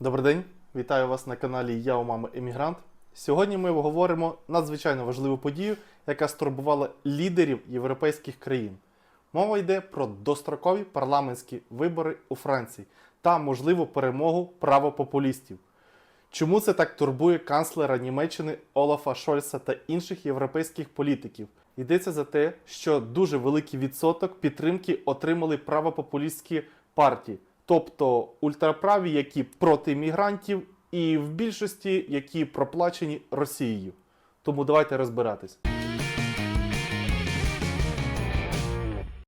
Добрий день, вітаю вас на каналі Я у мами Емігрант. Сьогодні ми обговоримо надзвичайно важливу подію, яка стурбувала лідерів європейських країн. Мова йде про дострокові парламентські вибори у Франції та можливу перемогу правопопулістів. Чому це так турбує канцлера Німеччини Олафа Шольца та інших європейських політиків? Йдеться за те, що дуже великий відсоток підтримки отримали правопопулістські партії, тобто ультраправі, які проти мігрантів, і в більшості які проплачені Росією. Тому давайте розбиратись.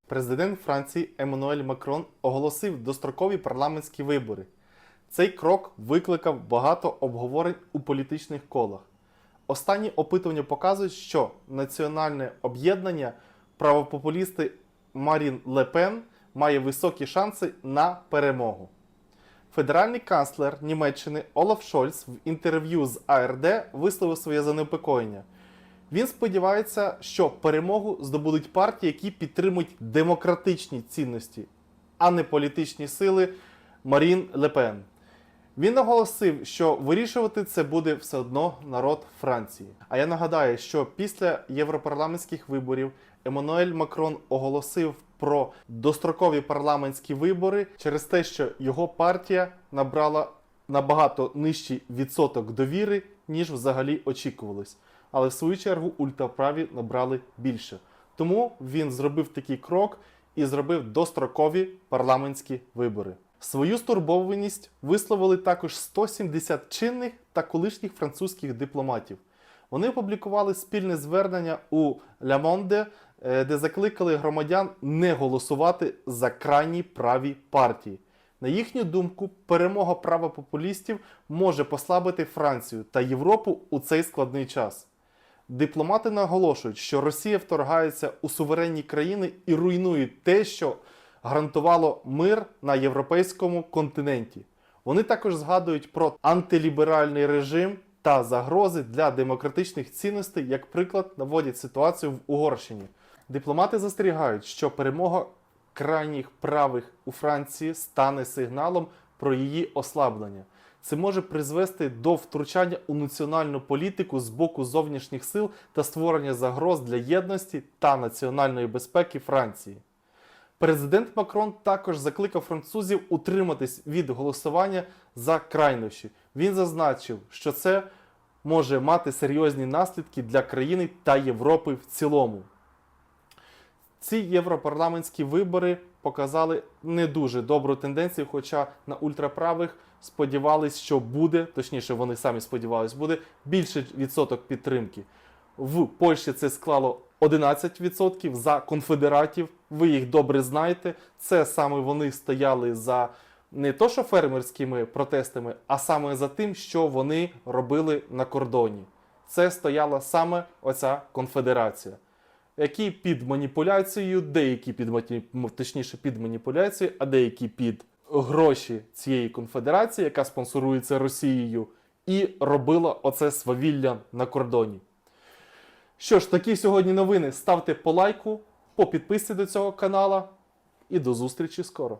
Президент Франції Еммануель Макрон оголосив дострокові парламентські вибори. Цей крок викликав багато обговорень у політичних колах. Останні опитування показують, що національне об'єднання правопопулісти Марін Ле Пен має високі шанси на перемогу. Федеральний канцлер Німеччини Олаф Шольц в інтерв'ю з АРД висловив своє занепокоєння. Він сподівається, що перемогу здобудуть партії, які підтримують демократичні цінності, а не політичні сили Марін Ле Пен. Він наголосив, що вирішувати це буде все одно народ Франції. А я нагадаю, що після європарламентських виборів Еммануель Макрон оголосив про дострокові парламентські вибори через те, що його партія набрала набагато нижчий відсоток довіри, ніж взагалі очікувалось. Але в свою чергу ультраправі набрали більше. Тому він зробив такий крок і зробив дострокові парламентські вибори. Свою стурбованість висловили також 170 чинних та колишніх французьких дипломатів. Вони опублікували спільне звернення у Le Monde, де закликали громадян не голосувати за крайні праві партії. На їхню думку, перемога правопопулістів може послабити Францію та Європу у цей складний час. Дипломати наголошують, що Росія вторгається у суверенні країни і руйнує те, що гарантувало мир на європейському континенті. Вони також згадують про антиліберальний режим та загрози для демократичних цінностей, як приклад наводять ситуацію в Угорщині. Дипломати застерігають, що перемога крайніх правих у Франції стане сигналом про її ослаблення. Це може призвести до втручання у національну політику з боку зовнішніх сил та створення загроз для єдності та національної безпеки Франції. Президент Макрон також закликав французів утриматись від голосування за крайнощі. Він зазначив, що це може мати серйозні наслідки для країни та Європи в цілому. Ці європарламентські вибори показали не дуже добру тенденцію, хоча на ультраправих сподівались, що буде, точніше, вони самі сподівались, буде більший відсоток підтримки. В Польщі це склало 11% за конфедератів. Ви їх добре знаєте. Це саме вони стояли за не то, що фермерськими протестами, а саме за тим, що вони робили на кордоні. Це стояла саме оця конфедерація, які під маніпуляцією, деякі під точніше під маніпуляцією, а деякі під гроші цієї конфедерації, яка спонсорується Росією, і робила оце свавілля на кордоні. Що ж, такі сьогодні новини. Ставте по лайку, по підписці до цього канала і до зустрічі скоро.